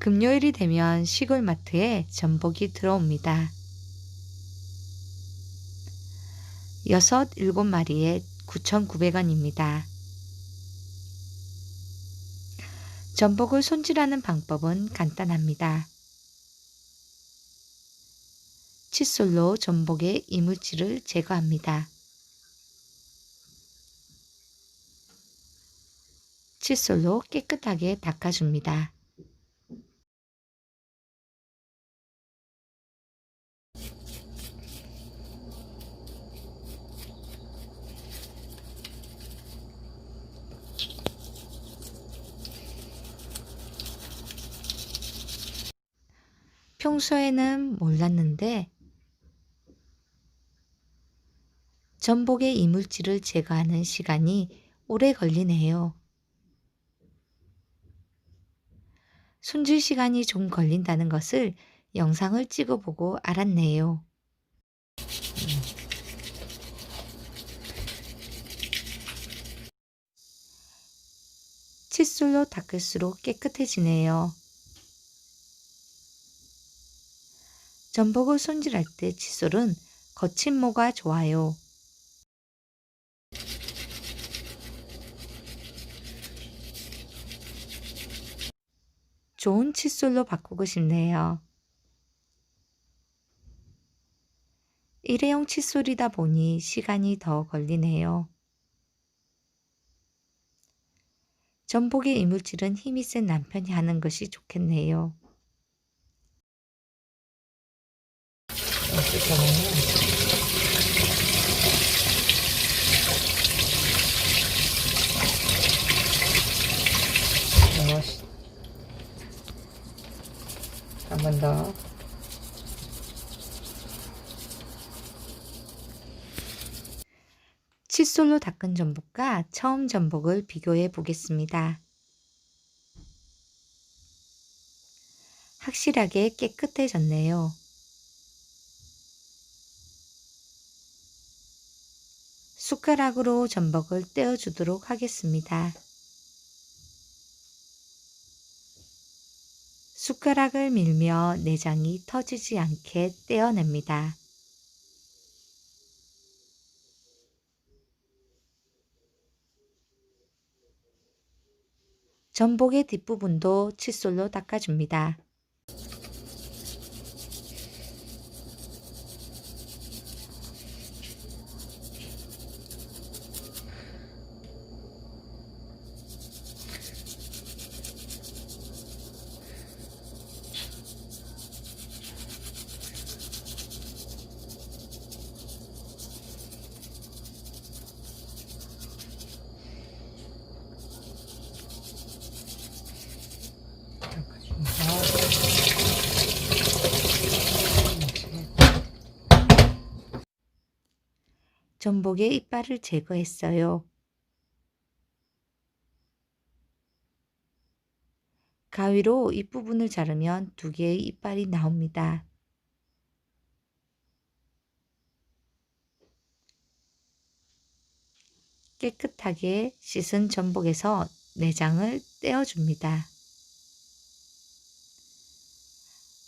금요일이 되면 시골 마트에 전복이 들어옵니다. 여섯, 일곱 마리에 9,900원입니다. 전복을 손질하는 방법은 간단합니다. 칫솔로 전복의 이물질을 제거합니다. 칫솔로 깨끗하게 닦아줍니다. 평소에는 몰랐는데 전복의 이물질을 제거하는 시간이 오래 걸리네요. 손질 시간이 좀 걸린다는 것을 영상을 찍어보고 알았네요. 칫솔로 닦을수록 깨끗해지네요. 전복을 손질할 때 칫솔은 거친 모가 좋아요. 좋은 칫솔로 바꾸고 싶네요. 일회용 칫솔이다 보니 시간이 더 걸리네요. 전복의 이물질은 힘이 센 남편이 하는 것이 좋겠네요. 한번 더. 칫솔로 닦은 전복과 처음 전복을 비교해 보겠습니다. 확실하게 깨끗해졌네요. 숟가락으로 전복을 떼어주도록 하겠습니다. 숟가락을 밀며 내장이 터지지 않게 떼어냅니다. 전복의 뒷부분도 칫솔로 닦아줍니다. 전복의 이빨을 제거했어요. 가위로 윗부분을 자르면 두 개의 이빨이 나옵니다. 깨끗하게 씻은 전복에서 내장을 떼어줍니다.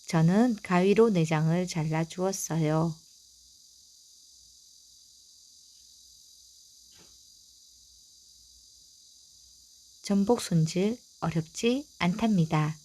저는 가위로 내장을 잘라 주었어요. 전복 손질 어렵지 않답니다.